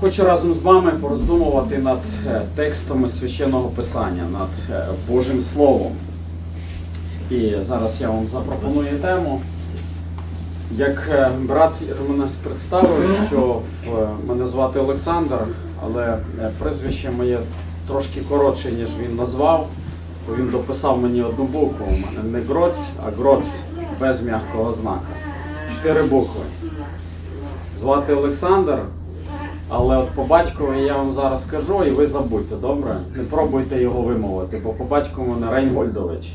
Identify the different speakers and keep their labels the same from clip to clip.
Speaker 1: Хочу разом з вами пороздумувати над е, текстами священного писання, над е, Божим Словом. І зараз я вам запропоную тему. Як е, брат мене представив, що мене звати Олександр, але прізвище моє трошки коротше, ніж він назвав, бо він дописав мені одну букву. У мене не Гроць, а Гроц без м'якого знака. Чотири букви. Звати Олександр, але от по батькові я вам зараз скажу, і ви забудьте, добре? Не пробуйте його вимовити, бо по батьку в мене Рейнгольдович.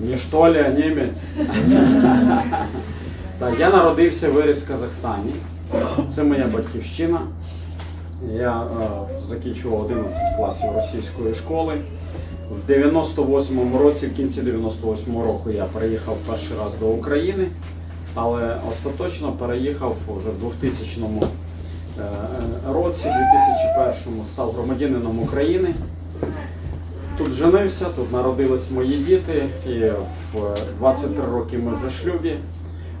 Speaker 1: Не що ли, а німець. Так, я народився виріс в Казахстані. Це моя батьківщина. Я е, закінчував 11 класів російської школи. В 98-му році, в кінці 98-го року, я переїхав перший раз до України, але остаточно переїхав вже в 2000 е, році, 2001-му став громадянином України. Тут женився, тут народились мої діти, і в 23 роки ми вже шлюбі.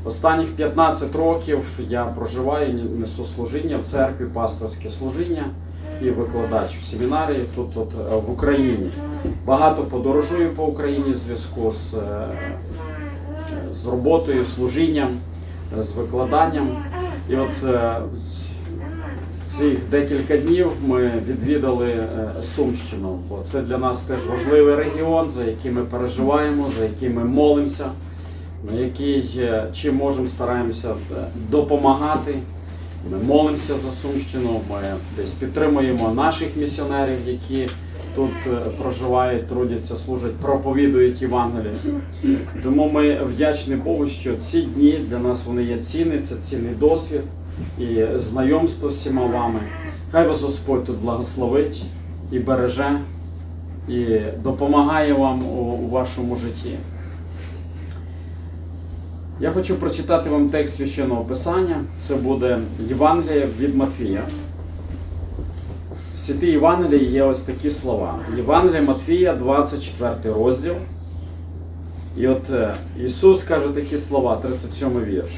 Speaker 1: Останніх 15 років я проживаю, несу служіння в церкві, пасторське служіння і викладач в семінарії тут от, е, в Україні. Багато подорожую по Україні в зв'язку з, е, з роботою, служінням, е, з викладанням. І от е, цих декілька днів ми відвідали е, Сумщину, це для нас теж важливий регіон, за який ми переживаємо, за який ми молимося, на який чим можемо стараємося допомагати. Ми молимося за Сумщину, ми десь підтримуємо наших місіонерів, які тут е, проживають, трудяться, служать, проповідують Євангеліє. Тому ми вдячні Богу, що ці дні для нас вони є цінні, це цінний досвід і знайомство з всіма вами. Хай вас Господь тут благословить і береже, і допомагає вам у, у вашому житті. Я хочу прочитати вам текст священного писання. Це буде Євангеліє від Матвія. В святій Євангелії є ось такі слова. Євангеліє Матвія, 24 розділ. І от е, Ісус каже такі слова, 37 вірш.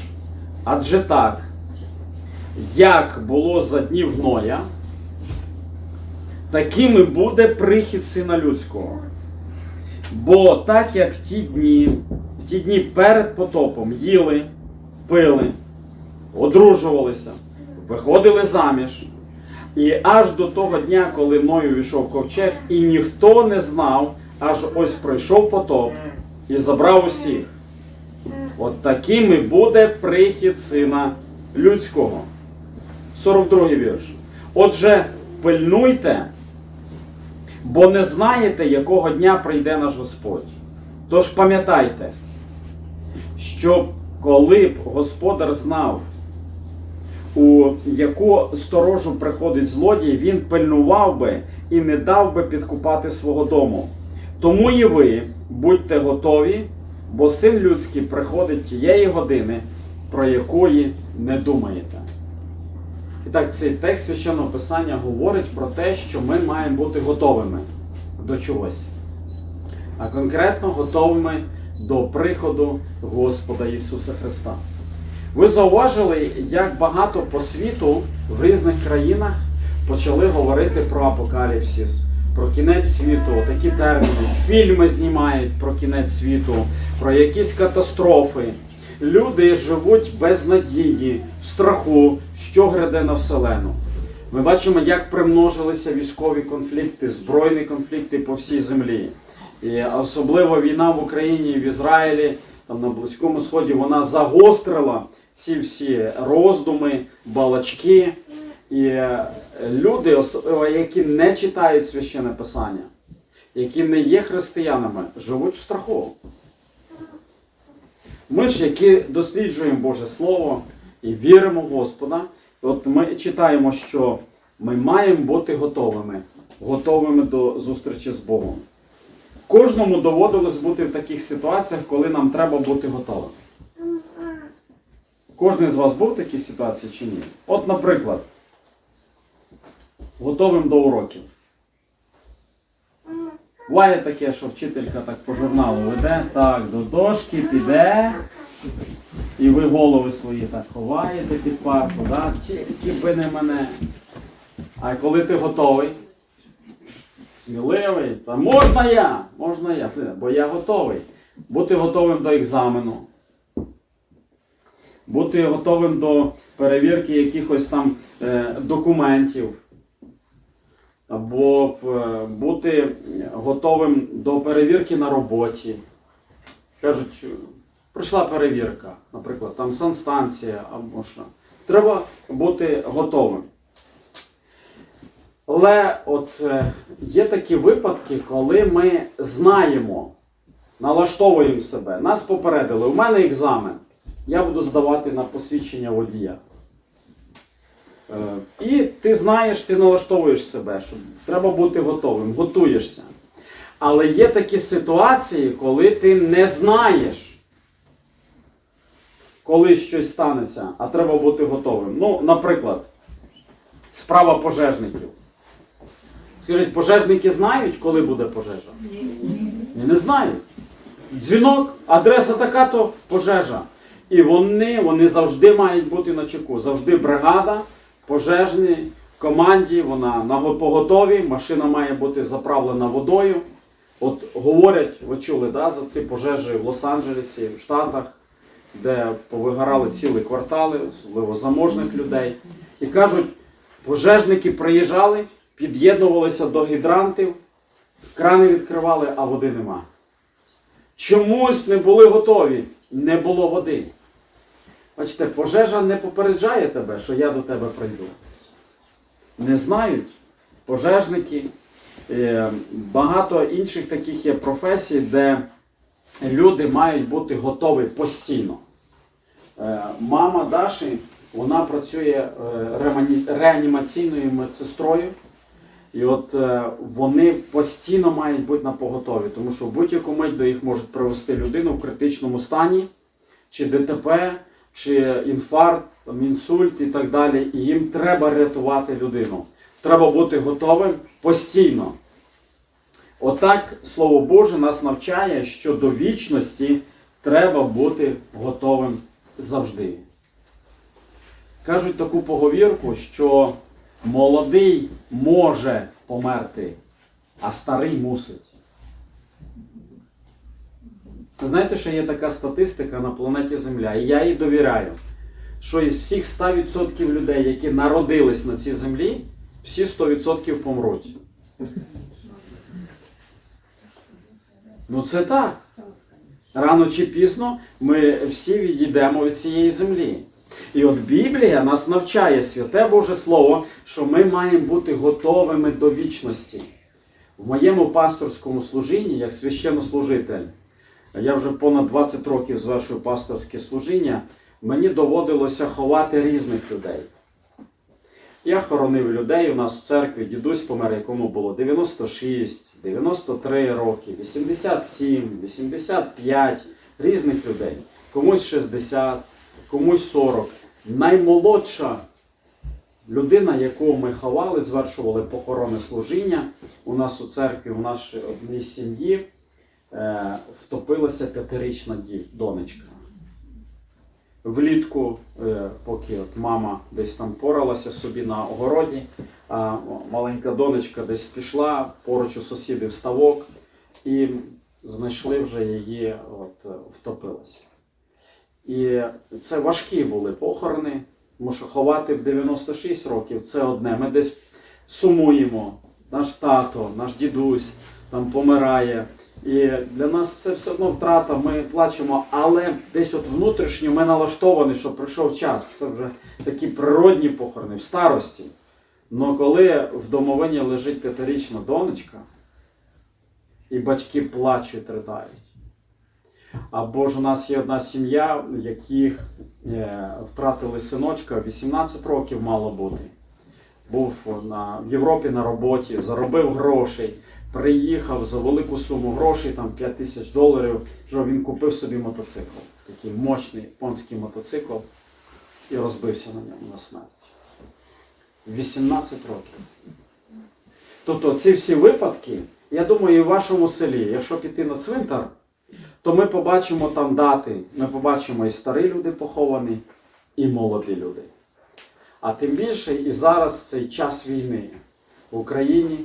Speaker 1: Адже так, як було за днів Ноя, таким і буде прихід Сина Людського. Бо так як ті дні, ті дні перед потопом їли, пили, одружувалися, виходили заміж. І аж до того дня, коли мною війшов ковчег, і ніхто не знав, аж ось пройшов потоп і забрав усіх. От таким і буде прихід сина людського. 42 вірш. Отже, пильнуйте, бо не знаєте, якого дня прийде наш Господь. Тож пам'ятайте, що коли б господар знав, у яку сторожу приходить злодій, він пильнував би і не дав би підкупати свого дому. Тому і ви будьте готові, бо син людський приходить тієї години, про якої не думаєте. І так, цей текст священного писання говорить про те, що ми маємо бути готовими до чогось. А конкретно готовими до приходу Господа Ісуса Христа. Ви зауважили, як багато по світу в різних країнах почали говорити про апокаліпсис, про кінець світу, такі терміни, фільми знімають про кінець світу, про якісь катастрофи. Люди живуть без надії, в страху, що гряде на вселену. Ми бачимо, як примножилися військові конфлікти, збройні конфлікти по всій землі. І особливо війна в Україні в Ізраїлі, там на Близькому Сході, вона загострила ці всі роздуми, балачки. І е, люди, які не читають священне писання, які не є християнами, живуть в страху. Ми ж, які досліджуємо Боже Слово і віримо в Господа, от ми читаємо, що ми маємо бути готовими, готовими до зустрічі з Богом. Кожному доводилось бути в таких ситуаціях, коли нам треба бути готовим. Кожен з вас був в такій ситуації чи ні? От, наприклад, готовим до уроків. Буває таке, що вчителька так по журналу веде, так, до дошки піде, І ви голови свої так ховаєте під парку, да? тільки би не мене. А коли ти готовий, сміливий, та можна я, можна я, бо я готовий. Бути готовим до екзамену. Бути готовим до перевірки якихось там е, документів. Або е, бути готовим до перевірки на роботі. Кажуть, пройшла перевірка, наприклад, там санстанція або що. Треба бути готовим. Але от е, є такі випадки, коли ми знаємо, налаштовуємо себе. Нас попередили, у мене екзамен. Я буду здавати на посвідчення водія. Е, І ти знаєш, ти налаштовуєш себе, що треба бути готовим, готуєшся. Але є такі ситуації, коли ти не знаєш, коли щось станеться, а треба бути готовим. Ну, наприклад, справа пожежників. Скажіть, пожежники знають, коли буде пожежа? Ні, не знають. Дзвінок, адреса така, то пожежа. І вони, вони завжди мають бути на чеку. Завжди бригада, пожежні, команді, вона на поготові, машина має бути заправлена водою. От говорять, ви чули, да, за ці пожежі в Лос-Анджелесі, в Штатах, де повигорали цілі квартали, особливо заможних людей. І кажуть, пожежники приїжджали, під'єднувалися до гідрантів, крани відкривали, а води нема. Чомусь не були готові, не було води. Бачите, пожежа не попереджає тебе, що я до тебе прийду. Не знають пожежники. Е, Багато інших таких є професій, де люди мають бути готові постійно. Е, Мама Даші, вона працює е, реанімаційною медсестрою. І от вони постійно мають бути на поготові, тому що в будь-яку мить до їх можуть привести людину в критичному стані, чи ДТП, чи інфаркт, там, інсульт і так далі. І їм треба рятувати людину. Треба бути готовим постійно. Отак Слово Боже нас навчає, що до вічності треба бути готовим завжди. Кажуть таку поговірку, що молодий може померти, а старий мусить. Ви знаєте, що є така статистика на планеті Земля, і я їй довіряю, що із всіх 100% людей, які народились на цій землі, всі 100% помруть. Ну це так. Рано чи пізно ми всі відійдемо від цієї землі. І от Біблія нас навчає, святе Боже Слово, що ми маємо бути готовими до вічності. В моєму пасторському служінні, як священнослужитель, я вже понад 20 років звершую пасторське служіння, мені доводилося ховати різних людей. Я хоронив людей у нас в церкві, дідусь помер, якому було 96, 93 роки, 87, 85 різних людей. Комусь 60, комусь 40. Наймолодша людина, яку ми ховали, звершували похоронне служіння у нас у церкві, у нашій одній сім'ї, втопилася п'ятирічна донечка. Влітку, е, поки от мама десь там поралася собі на огороді, маленька донечка десь пішла поруч у сусідів ставок і знайшли вже її, от, е, втопилася. І це важкі були похорони, тому що ховати в 96 років це одне. Ми десь сумуємо. Наш тато, наш дідусь там помирає. І для нас це все одно втрата, ми плачемо, але десь от внутрішньо ми налаштовані, що прийшов час. Це вже такі природні похорони в старості. Но коли в домовині лежить п'ятирічна донечка, і батьки плачуть, ридають. Або ж у нас є одна сім'я, яких е, втратили синочка, 18 років мало бути. Був на, в Європі на роботі, заробив грошей, приїхав за велику суму грошей, там 5 тисяч доларів, що він купив собі мотоцикл. Такий мощний японський мотоцикл і розбився на ньому на смерть. 18 років. Тобто ці всі випадки, я думаю, і в вашому селі, якщо піти на цвинтар, то ми побачимо там дати. Ми побачимо і старі люди поховані, і молоді люди. А тим більше і зараз цей час війни в Україні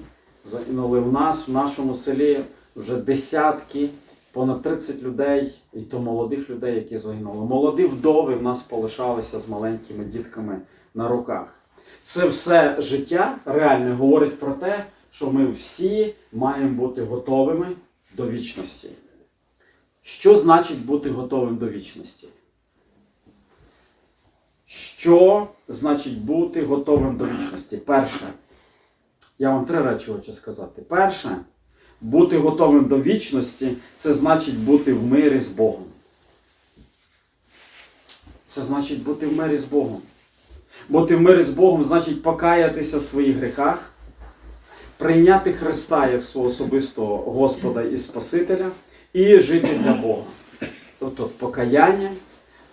Speaker 1: загинули в нас, в нашому селі вже десятки, понад 30 людей, і то молодих людей, які загинули. Молоді вдови в нас полишалися з маленькими дітками на руках. Це все життя реально говорить про те, що ми всі маємо бути готовими до вічності. Що значить бути готовим до вічності? Що значить бути готовим до вічності? Перше, я вам три речі хочу сказати. Перше, бути готовим до вічності це значить бути в мирі з Богом. Це значить бути в мирі з Богом. Бути в мирі з Богом значить покаятися в своїх гріхах, прийняти Христа як свого особистого Господа і Спасителя і жити для Бога. Тобто покаяння,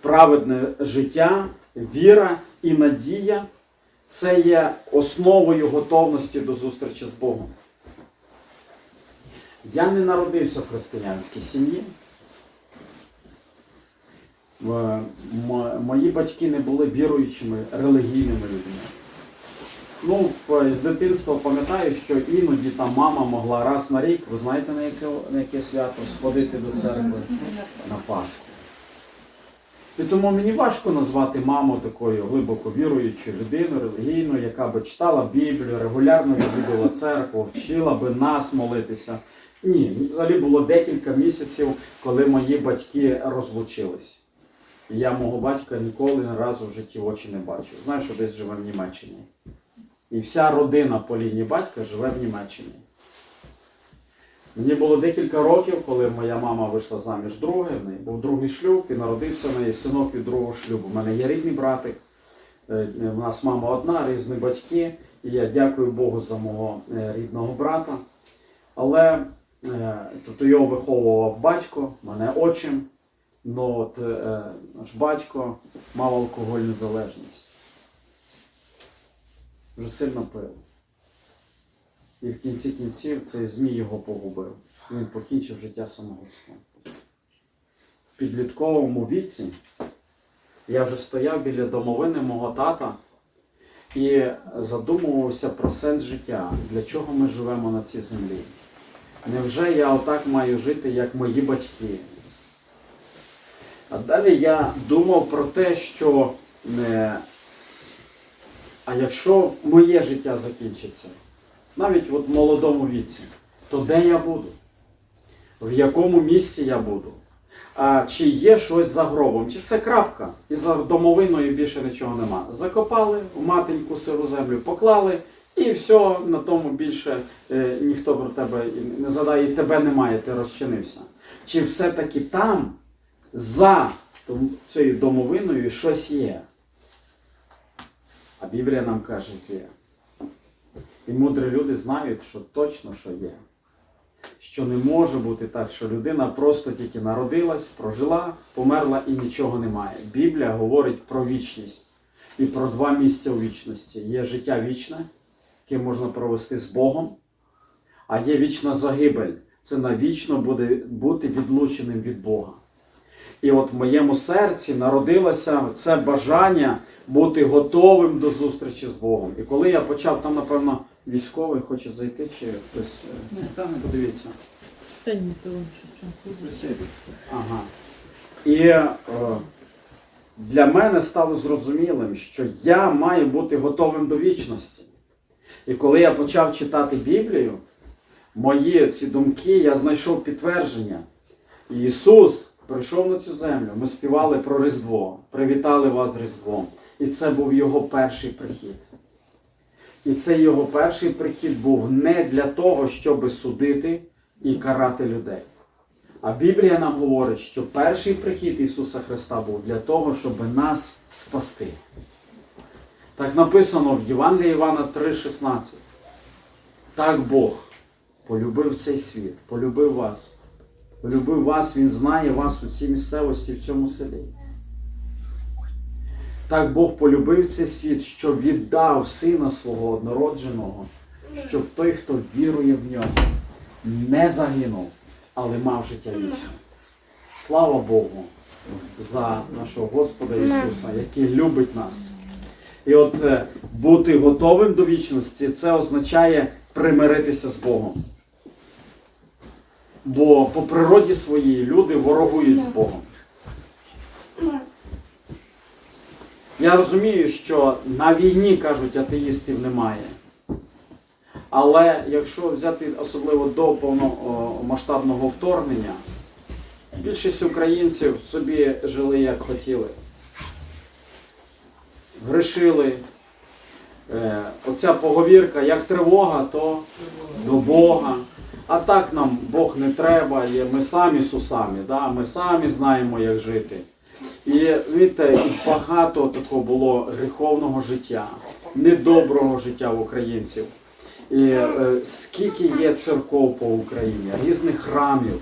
Speaker 1: праведне життя, віра і надія це є основою готовності до зустрічі з Богом. Я не народився в християнській сім'ї. Е, Мої батьки не були віруючими релігійними людьми. Ну, з дитинства пам'ятаю, що іноді там мама могла раз на рік, ви знаєте на яке, на яке свято, сходити до церкви на Пасху. І тому мені важко назвати маму такою глибоко віруючою людиною, релігійною, яка би читала Біблію, регулярно відвідувала церкву, вчила би нас молитися. Ні, взагалі було декілька місяців, коли мої батьки розлучились. І я мого батька ніколи ні разу в житті в очі не бачив. Знаю, що десь живе в Німеччині. І вся родина по лінії батька живе в Німеччині. Мені було декілька років, коли моя мама вийшла заміж друге, в неї був другий шлюб і народився в неї синок від другого шлюбу. У мене є рідний братик, е, у нас мама одна, різні батьки. І я дякую Богу за мого е, рідного брата. Але е, тобто його виховував батько, мене отчим. Ну от наш батько мав алкогольну залежність. Вже сильно пив. І в кінці кінців цей змій його погубив. Він покінчив життя самогубством. В підлітковому віці я вже стояв біля домовини мого тата і задумувався про сенс життя, для чого ми живемо на цій землі. Невже я отак маю жити, як мої батьки? А далі я думав про те, що е, а якщо моє життя закінчиться, навіть в молодому віці, то де я буду? В якому місці я буду? А чи є щось за гробом? Чи це крапка? І за домовиною більше нічого нема. Закопали в матеньку сиру землю, поклали, і все, на тому більше е, ніхто про тебе не задає, і тебе немає, ти розчинився. Чи все-таки там, за цією домовиною, щось є? А Біблія нам каже, є. І мудрі люди знають, що точно що є. Що не може бути так, що людина просто тільки народилась, прожила, померла і нічого немає. Біблія говорить про вічність і про два місця у вічності. Є життя вічне, яке можна провести з Богом, а є вічна загибель. Це навічно буде бути відлученим від Бога. І от в моєму серці народилося це бажання бути готовим до зустрічі з Богом. І коли я почав, там, напевно, військовий хоче зайти, чи хтось. е, Там подивіться.
Speaker 2: Та ні, то він щось там ходить.
Speaker 1: Ага. І е, для мене стало зрозумілим, що я маю бути готовим до вічності. І коли я почав читати Біблію, мої ці думки, я знайшов підтвердження. Ісус прийшов на цю землю. Ми співали про Різдво, привітали вас з Різдвом. І це був Його перший прихід. І цей його перший прихід був не для того, щоб судити і карати людей. А Біблія нам говорить, що перший прихід Ісуса Христа був для того, щоб нас спасти. Так написано в Євангелії Івана 3,16. Так Бог полюбив цей світ, полюбив вас. Полюбив вас, Він знає вас у цій місцевості, в цьому селі. Так Бог полюбив цей світ, що віддав Сина свого однородженого, щоб той, хто вірує в нього, не загинув, але мав життя вічне. Слава Богу за нашого Господа Ісуса, який любить нас. І от е, бути готовим до вічності це означає примиритися з Богом. Бо по природі своїй люди ворогують з Богом. Я розумію, що на війні, кажуть, атеїстів немає. Але якщо взяти особливо до повномасштабного вторгнення, більшість українців собі жили як хотіли. Грішили. Е, оця поговірка, як тривога, то до Бога. А так нам Бог не треба, ми самі сусамі, да? ми самі знаємо, як жити. І видите, багато такого було гріховного життя, недоброго життя в українців. І е, скільки є церков по Україні, різних храмів,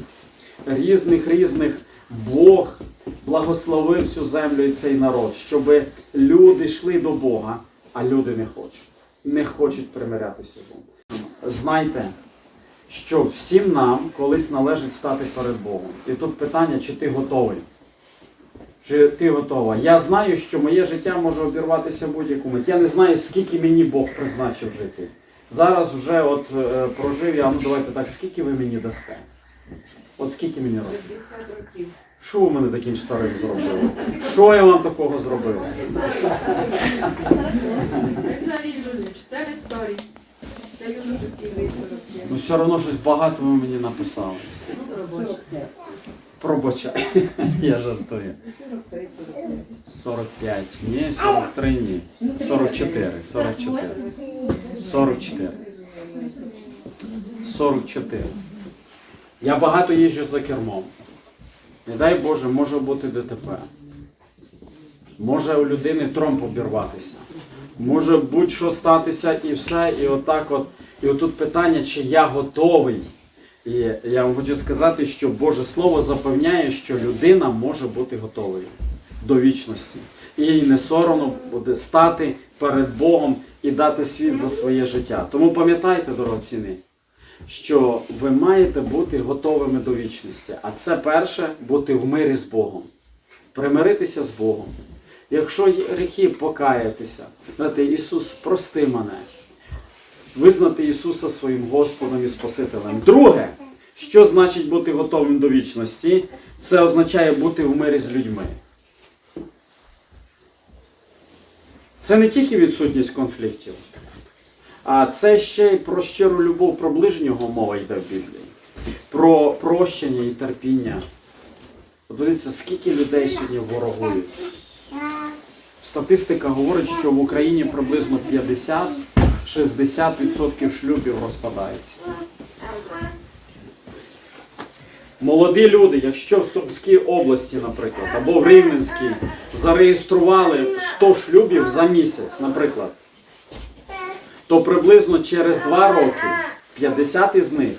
Speaker 1: різних різних Бог благословив цю землю і цей народ, щоб люди йшли до Бога, а люди не хочуть. Не хочуть примирятися з Богом. Знайте, що всім нам колись належить стати перед Богом. І тут питання, чи ти готовий? Чи ти готова? Я знаю, що моє життя може обірватися будь-яку мить. Я не знаю, скільки мені Бог призначив жити. Зараз вже от е, прожив я, ну давайте так, скільки ви мені дасте? От скільки мені років?
Speaker 3: 50 років.
Speaker 1: Що ви мене таким старим зробили? Що я вам такого зробив?
Speaker 3: Це старість. Це юношеський років.
Speaker 1: Ну все одно щось багато ви мені написали. Пробачай. Я жартую. 45. Ні, 43 ні. 44. 44. 44. 44. Я багато їжджу за кермом. Не дай Боже, може бути ДТП. Може у людини тромб обірватися. Може будь-що статися і все, і отак от. І отут питання, чи я готовий. І я вам хочу сказати, що Боже Слово запевняє, що людина може бути готовою до вічності. І їй не соромно буде стати перед Богом і дати світ за своє життя. Тому пам'ятайте, дорогоціни, що ви маєте бути готовими до вічності. А це перше бути в мирі з Богом, примиритися з Богом. Якщо гріхи, покаятися, знаєте, Ісус, прости мене визнати Ісуса своїм Господом і Спасителем. Друге, що значить бути готовим до вічності? Це означає бути в мирі з людьми. Це не тільки відсутність конфліктів, а це ще й про щиру любов, про ближнього мова йде в Біблії, про прощення і терпіння. Дивіться, скільки людей сьогодні ворогують. Статистика говорить, що в Україні приблизно 50-60% шлюбів розпадається. Молоді люди, якщо в Сумській області, наприклад, або в Рівненській зареєстрували 100 шлюбів за місяць, наприклад, то приблизно через 2 роки 50 із них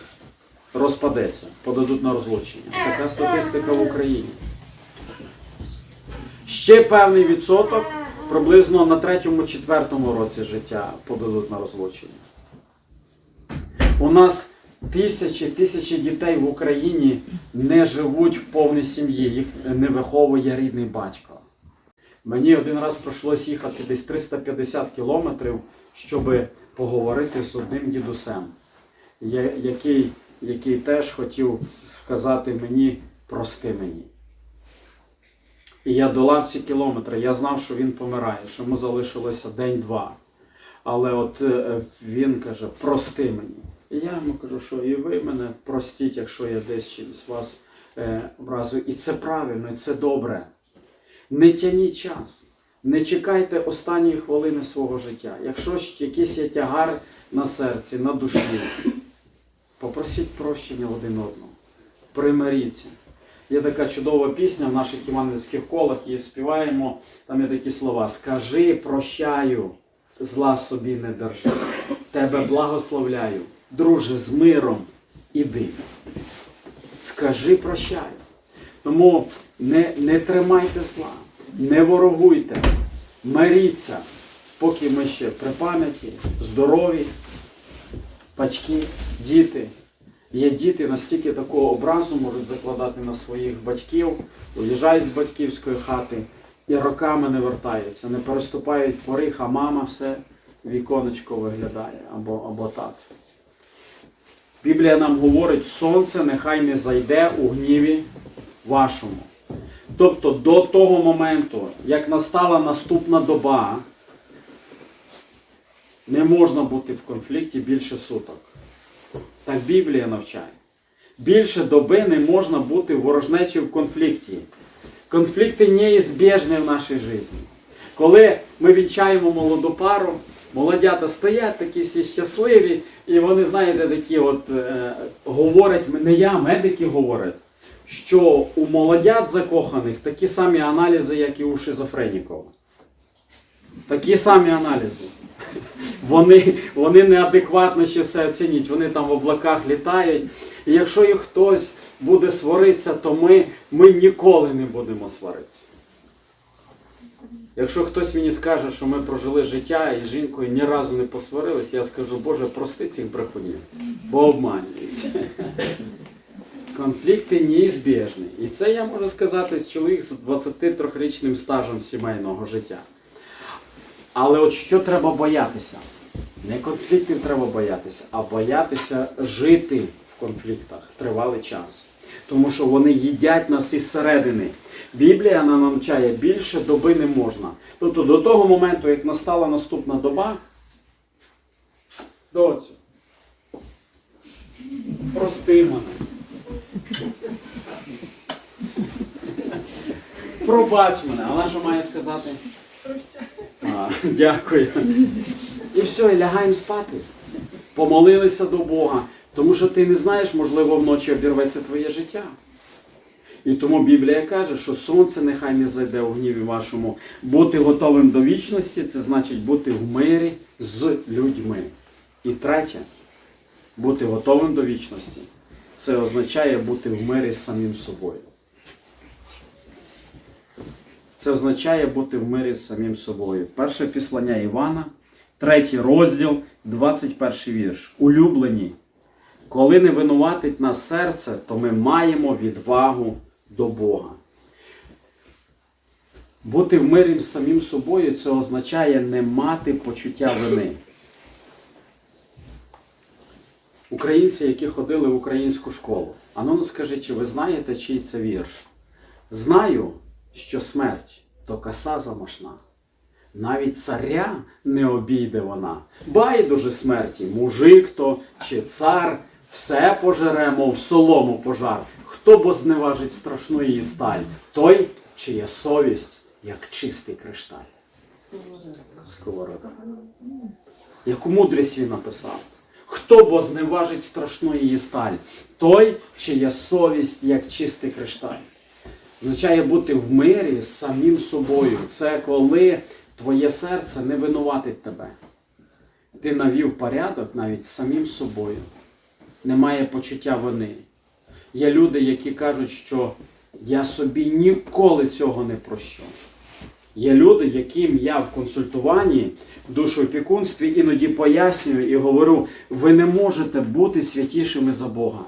Speaker 1: розпадеться, подадуть на розлучення. Така статистика в Україні. Ще певний відсоток приблизно на третьому-четвертому році життя подадуть на розлучення. У нас тисячі тисячі дітей в Україні не живуть в повній сім'ї, їх не виховує рідний батько. Мені один раз прийшлось їхати десь 350 кілометрів, щоб поговорити з одним дідусем, який, який теж хотів сказати мені прости мені. І я долав ці кілометри. Я знав, що він помирає, що йому залишилося день-два. Але от е, він каже, прости мені. І я йому кажу, що і ви мене простіть, якщо я десь чимось вас е, вразив. І це правильно, і це добре. Не тяніть час. Не чекайте останньої хвилини свого життя. Якщо якийсь є тягар на серці, на душі, попросіть прощення один одного. Примиріться. Є така чудова пісня в наших івангельських колах, її співаємо. Там є такі слова: Скажи, прощаю, зла собі не держи. Тебе благословляю, друже, з миром іди. Скажи, прощаю. Тому не, не тримайте зла, не ворогуйте, миріться, поки ми ще при пам'яті, здорові, батьки, діти. Є діти настільки такого образу можуть закладати на своїх батьків, уїжджають з батьківської хати і роками не вертаються, не переступають поріг, а мама все віконечко виглядає або, або тато. Біблія нам говорить, сонце нехай не зайде у гніві вашому. Тобто до того моменту, як настала наступна доба, не можна бути в конфлікті більше суток. Так Біблія навчає. Більше доби не можна бути ворожнечі в конфлікті. Конфлікти неізбіжні в нашій житті. Коли ми вінчаємо молоду пару, молодята стоять такі всі щасливі, і вони, знаєте, такі от е, говорять, не я, медики говорять, що у молодят закоханих такі самі аналізи, як і у шизофреніків. Такі самі аналізи. Вони, вони неадекватно ще все оцінюють, вони там в облаках літають. І якщо їх хтось буде сваритися, то ми, ми ніколи не будемо сваритися. Якщо хтось мені скаже, що ми прожили життя і з жінкою ні разу не посварились, я скажу, Боже, прости цих брехунів, бо обманюють. Конфлікти неізбіжні. І це я можу сказати з чоловік з 23-річним стажем сімейного життя. Але от що треба боятися? Не конфліктів треба боятися, а боятися жити в конфліктах тривалий час. Тому що вони їдять нас із середини. Біблія нам навчає, більше доби не можна. Тобто до того моменту, як настала наступна доба, доцю, прости мене. Пробач мене, а вона що має сказати? Дякую. І все, і лягаємо спати. Помолилися до Бога. Тому що ти не знаєш, можливо, вночі обірветься твоє життя. І тому Біблія каже, що сонце нехай не зайде у гніві вашому. Бути готовим до вічності це значить бути в мирі з людьми. І третє, бути готовим до вічності це означає бути в мирі з самим собою. Це означає бути в мирі з самим собою. Перше післання Івана, третій розділ, 21 вірш. Улюблені, коли не винуватить нас серце, то ми маємо відвагу до Бога. Бути в мирі з самим собою це означає не мати почуття вини. Українці, які ходили в українську школу. А ну скажи, чи ви знаєте, чий це вірш? Знаю, що смерть то коса замашна. Навіть царя не обійде вона. Байдуже смерті, мужик то чи цар, все пожере, мов солому пожар. Хто бо зневажить страшну її сталь? Той, чия совість, як чистий кришталь. Сковорода. Яку мудрість він написав? Хто бо зневажить страшну її сталь? Той, чия совість, як чистий кришталь. Означає бути в мирі з самим собою. Це коли твоє серце не винуватить тебе. Ти навів порядок навіть з самим собою. Немає почуття вини. Є люди, які кажуть, що я собі ніколи цього не прощу. Є люди, яким я в консультуванні, в душоопікунстві іноді пояснюю і говорю, ви не можете бути святішими за Бога.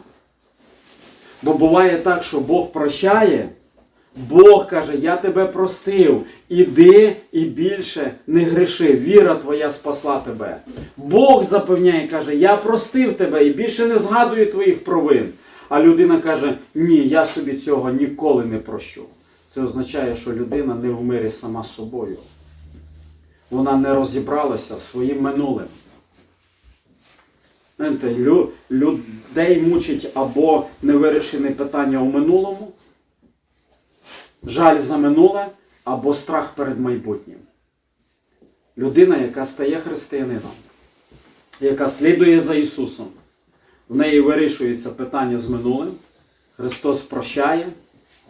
Speaker 1: Бо буває так, що Бог прощає, Бог каже, я тебе простив, іди і більше не греши, віра твоя спасла тебе. Бог запевняє, каже, я простив тебе і більше не згадую твоїх провин. А людина каже, ні, я собі цього ніколи не прощу. Це означає, що людина не в мирі сама з собою. Вона не розібралася зі своїм минулим. Знаєте, лю- людей мучить або невирішені питання у минулому, жаль за минуле або страх перед майбутнім. Людина, яка стає християнином, яка слідує за Ісусом, в неї вирішується питання з минулим, Христос прощає,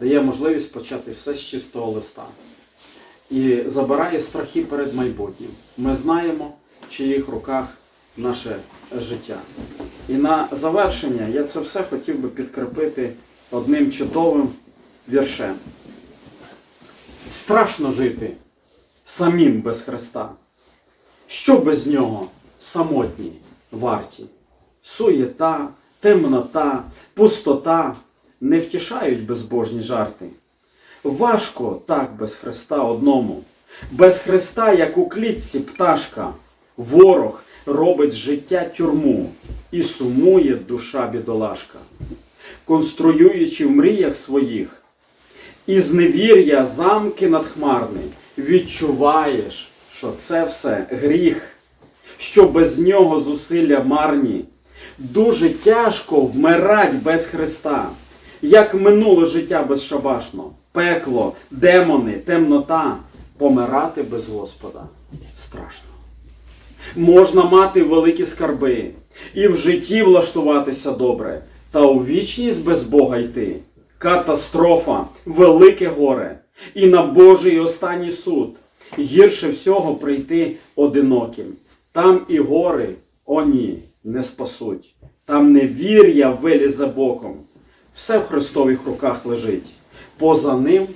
Speaker 1: дає можливість почати все з чистого листа. І забирає страхи перед майбутнім. Ми знаємо, в чиїх руках наше життя. І на завершення я це все хотів би підкріпити одним чудовим віршем. Страшно жити самим без Христа. Що без нього самотні варті? Суєта, темнота, пустота не втішають безбожні жарти. Важко так без Христа одному, без Христа, як у клітці пташка, ворог робить життя тюрму і сумує душа бідолашка, конструюючи в мріях своїх, із невір'я замки надхмарний, відчуваєш, що це все гріх, що без нього зусилля марні. Дуже тяжко вмирать без Христа, як минуло життя безшабашно, пекло, демони, темнота, помирати без Господа страшно. Можна мати великі скарби і в житті влаштуватися добре, та у вічність без Бога йти. Катастрофа, велике горе, і на Божий останній суд. Гірше всього прийти одиноким. Там і гори, о ні, не спасуть. Там невір'я вилізе боком. Все в Христових руках лежить. Поза ним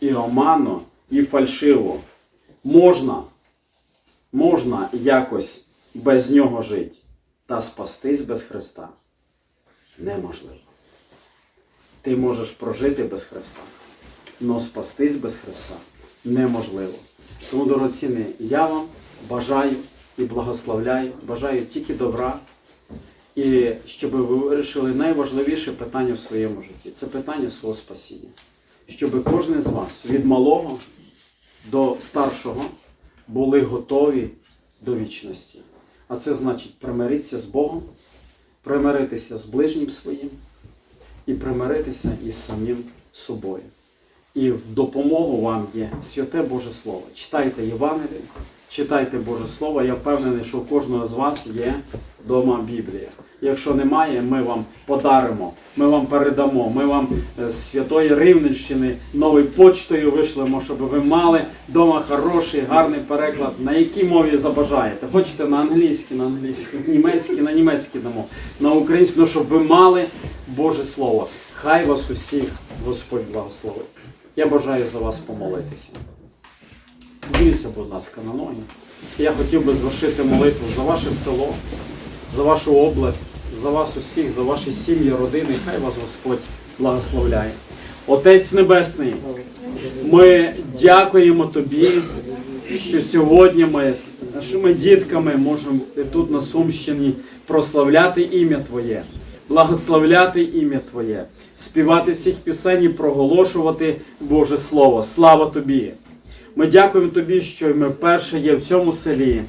Speaker 1: і омано, і фальшиво. Можна, можна якось без нього жити, та спастись без Христа неможливо. Ти можеш прожити без Христа, але спастись без Христа неможливо. Тому, дорогоцінні, я вам бажаю і благословляю, бажаю тільки добра, і щоб ви вирішили найважливіше питання в своєму житті це питання свого спасіння. Щоб кожен з вас від малого до старшого були готові до вічності. А це значить примиритися з Богом, примиритися з ближнім своїм і примиритися із самим собою. І в допомогу вам є святе Боже Слово. Читайте Євангеліє, читайте Боже Слово. Я впевнений, що у кожного з вас є вдома Біблія. Якщо немає, ми вам подаримо, ми вам передамо, ми вам е, з Святої Рівненщини новою почтою вишлемо, щоб ви мали вдома хороший, гарний переклад, на якій мові забажаєте. Хочете на англійській, на англійській, німецькій, на німецькій дамо, на українській, ну, щоб ви мали Боже Слово. Хай вас усіх Господь благословить. Я бажаю за вас помолитися. Дивіться, будь ласка, на ноги. Я хотів би звершити молитву за ваше село, за вашу область, за вас усіх, за ваші сім'ї, родини. Хай вас Господь благословляє. Отець Небесний, ми дякуємо Тобі, що сьогодні ми з нашими дітками можемо тут на Сумщині прославляти ім'я Твоє, благословляти ім'я Твоє, співати цих пісень і проголошувати Боже Слово. Слава Тобі! Ми дякуємо Тобі, що ми вперше є в цьому селі.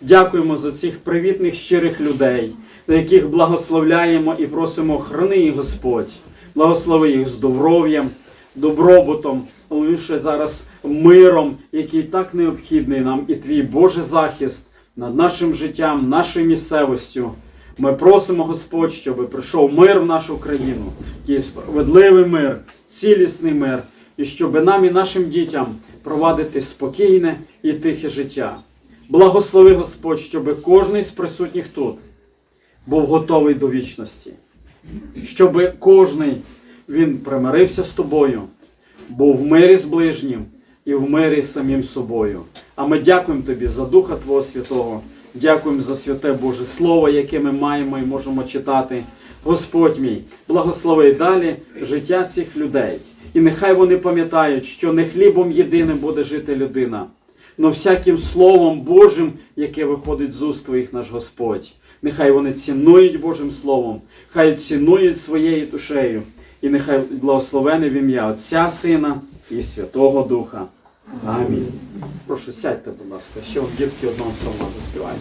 Speaker 1: Дякуємо за цих привітних щирих людей, на яких благословляємо і просимо храни їх Господь, благослови їх здоров'ям, добробутом, лише зараз миром, який так необхідний нам, і твій Божий захист над нашим життям, нашою місцевостю. Ми просимо, Господь, щоб прийшов мир в нашу країну, який справедливий мир, цілісний мир, і щоб нам і нашим дітям провадити спокійне і тихе життя. Благослови Господь, щоб кожен з присутніх тут був готовий до вічності, щоб кожний він примирився з тобою, був в мирі з ближнім і в мирі з самим собою. А ми дякуємо тобі за Духа Твого Святого, дякуємо за святе Боже Слово, яке ми маємо і можемо читати. Господь мій, благослови далі життя цих людей. І нехай вони пам'ятають, що не хлібом єдиним буде жити людина, но всяким Словом Божим, яке виходить з уст твоїх наш Господь. Нехай вони цінують Божим Словом, хай цінують своєю душею, і нехай благословене в ім'я Отця Сина і Святого Духа. Амінь. Прошу, сядьте, будь ласка, ще от дітки одного псалма заспівають.